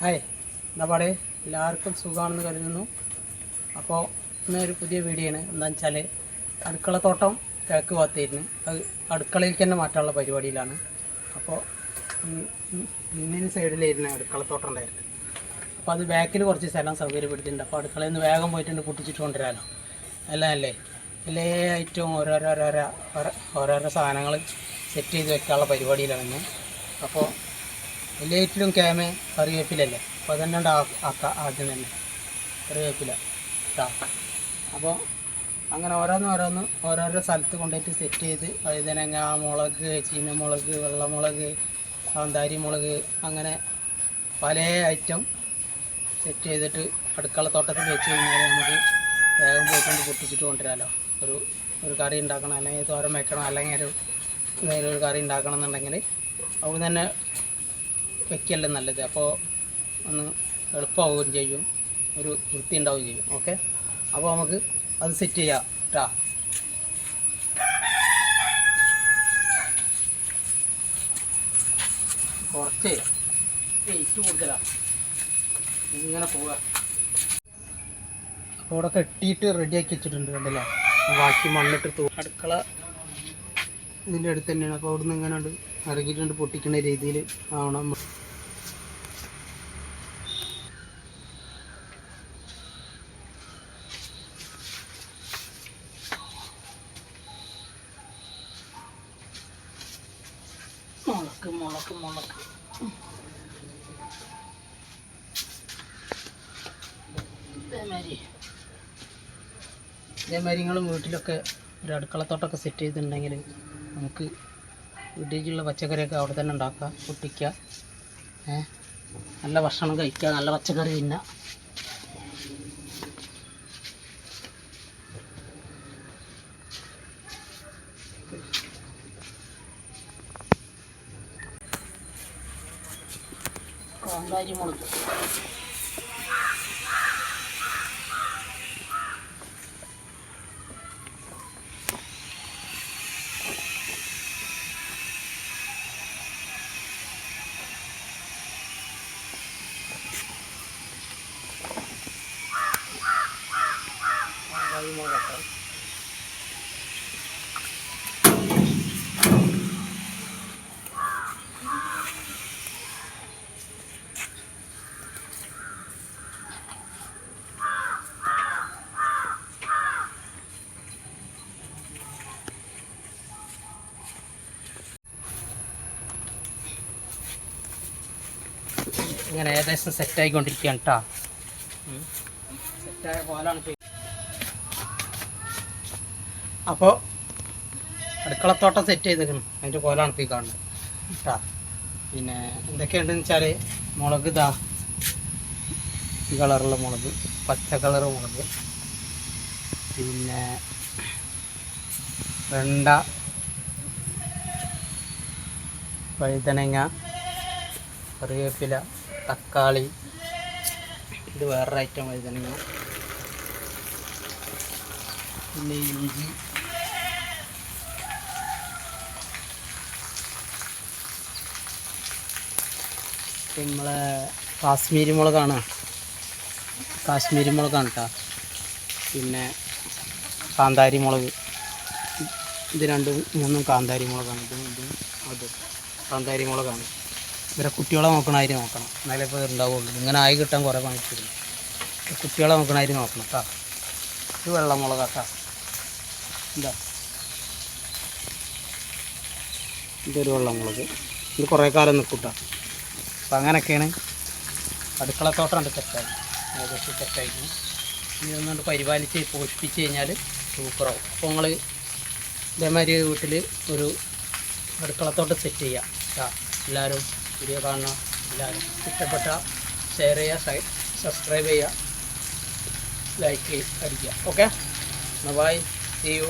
Hi എന്താ പാടേ? എല്ലാവർക്കും സുഖമാണെന്ന് കരുതുന്നു. അപ്പോൾ ഇന്നൊരു പുതിയ വീഡിയോ ആണ്. എന്താണെന്ന് വെച്ചാൽ അടുക്കളത്തോട്ടം കിഴക്ക് ഭാഗത്തായിരുന്നു. അത് അടുക്കളയിലേക്ക് തന്നെ മാറ്റാനുള്ള പരിപാടിയിലാണ്. അപ്പോൾ ഇന്ത്യൻ സൈഡിലായിരുന്നു അടുക്കളത്തോട്ടം ഉണ്ടായിരുന്നു അപ്പോൾ അത് ബാക്കിൽ കുറച്ച് സ്ഥലം സൗകര്യപ്പെടുത്തിയിട്ടുണ്ട്. അപ്പോൾ അടുക്കളയിൽ നിന്ന് വേഗം പോയിട്ടുണ്ട് പൊട്ടിച്ചിട്ട് കൊണ്ടുവരാനോ അല്ല അല്ലേ? എല്ലാ ഐറ്റവും ഓരോരോ ഓരോരോ ഓരോ- ഓരോരോ സാധനങ്ങൾ സെറ്റ് ചെയ്ത് വെക്കാനുള്ള പരിപാടിയിലാണ് അപ്പോൾ എല്ലാറ്റിലും ക്യാമ കറിവേപ്പിലല്ലേ? അപ്പോൾ അതന്നെ ആക്കാം ആദ്യം തന്നെ. കറിവേപ്പില. കേട്ടോ അപ്പോൾ അങ്ങനെ ഓരോന്ന് ഓരോന്ന് ഓരോരോ സ്ഥലത്ത് കൊണ്ടുപോയിട്ട് സെറ്റ് ചെയ്ത് വഴുതനങ്ങ മുളക് ചീനമുളക് വെള്ളമുളക് കാന്താരി മുളക് അങ്ങനെ പല ഐറ്റം സെറ്റ് ചെയ്തിട്ട് അടുക്കള തോട്ടത്തിൽ വെച്ച് കഴിഞ്ഞാൽ നമുക്ക് വേഗം പോയിക്കൊണ്ട് പൊട്ടിച്ചിട്ട് കൊണ്ടുവരാമല്ലോ ഒരു ഒരു കറി ഉണ്ടാക്കണം അല്ലെങ്കിൽ തോരം വെക്കണം അല്ലെങ്കിൽ ഒരു എന്തെങ്കിലും ഒരു കറി ഉണ്ടാക്കണം എന്നുണ്ടെങ്കിൽ അവിടെ തന്നെ വെക്കല്ലേ നല്ലത്. അപ്പോൾ ഒന്ന് എളുപ്പമാവുകയും ചെയ്യും. ഒരു വൃത്തി ഉണ്ടാവുകയും ചെയ്യും. ഓക്കെ? അപ്പോൾ നമുക്ക് അത് സെറ്റ് ചെയ്യാം കേട്ടാ കുറച്ച് വെയിറ്റ് കൂടുതലാണ് ഇങ്ങനെ പോവുക. അപ്പോൾ ഇവിടെ കെട്ടിയിട്ട് റെഡിയാക്കി വെച്ചിട്ടുണ്ട് കണ്ടല്ലേ? ബാക്കി മണ്ണിട്ട് തൂ അടുക്കള ഇതിന്റെ അടുത്ത് തന്നെയാണ്. അപ്പോൾ അവിടുന്ന് ഇങ്ങനെ ഉണ്ട് ഇറങ്ങിയിട്ടുണ്ട് പൊട്ടിക്കുന്ന രീതിയിൽ ആവണം. മുളക്ക് മുളക്ക്. മുളക് ഇതേമാതിരി നിങ്ങൾ വീട്ടിലൊക്കെ ഒരു അടുക്കളത്തോട്ടൊക്കെ സെറ്റ് ചെയ്തിട്ടുണ്ടെങ്കിൽ നമുക്ക് വീട്ടിലേക്കുള്ള പച്ചക്കറിയൊക്കെ അവിടെ തന്നെ ഉണ്ടാക്കാം പൊട്ടിക്കുക നല്ല ഭക്ഷണം കഴിക്കുക നല്ല പച്ചക്കറി തിന്നുക കാന്താരി മുളക് കാന്താരി മുളക് ഇങ്ങനെ ഏകദേശം സെറ്റ് സെറ്റായിക്കൊണ്ടിരിക്കുകയാണ് കേട്ടോ സെറ്റായ പോലാണ് അപ്പോൾ അടുക്കളത്തോട്ടം സെറ്റ് ചെയ്തിരുന്നു അതിന്റെ കോലാണ് ഇപ്പോൾ ഈ കാണുന്നത്. കേട്ടോ പിന്നെ എന്തൊക്കെയുണ്ടെന്ന് വെച്ചാൽ മുളക് ഇതാ. ഈ കളറുള്ള മുളക് പച്ച കളർ മുളക്. പിന്നെ വെണ്ട വഴുതനങ്ങ കറിവേപ്പില തക്കാളി. ഇത് വേറൊരു ഐറ്റം വഴുതനങ്ങ പിന്നെ ഇഞ്ചി. നമ്മളെ കാശ്മീരി മുളകാണ്. കാശ്മീരി മുളകാണ് കേട്ടോ പിന്നെ കാന്താരി മുളക്. ഇത് രണ്ടും മൂന്നും കാന്താരി മുളകാണ്. ഇതും ഇതും അതും കാന്താരി മുളകാണ്. ഇവരെ കുട്ടികളെ നോക്കണമാതിരി നോക്കണം. എന്നാലേ ഇപ്പോൾ ഉണ്ടാവുള്ളൂ ഇങ്ങനെ ആയി കിട്ടാൻ കുറേ പണിച്ചിരുന്നു കുട്ടികളെ നോക്കണമാതിരി നോക്കണം കേട്ടോ. ഇത് വെള്ളമുളക് കേട്ടോ എന്താ ഇതൊരു വെള്ളമുളക്. ഇത് കുറേ കാലം നിൽക്കും അപ്പം അങ്ങനെയൊക്കെയാണ് അടുക്കളത്തോട്ടം ഉണ്ട് തെറ്റായി ഏകദേശം തെറ്റായിരിക്കും ഒന്നുകൊണ്ട് പരിപാലിച്ച് പോഷിപ്പിച്ച് കഴിഞ്ഞാൽ സൂപ്പറാവും. അപ്പോൾ നിങ്ങൾ ഇതേമാതിരി വീട്ടിൽ ഒരു അടുക്കളത്തോട്ടം സെറ്റ് ചെയ്യാം. എല്ലാവരും വീഡിയോ കാണുക എല്ലാവരും ഇഷ്ടപ്പെട്ട ഷെയർ ചെയ്യുക സബ്സ്ക്രൈബ് ചെയ്യുക ലൈക്ക് അടിക്കുക. Okay bye see you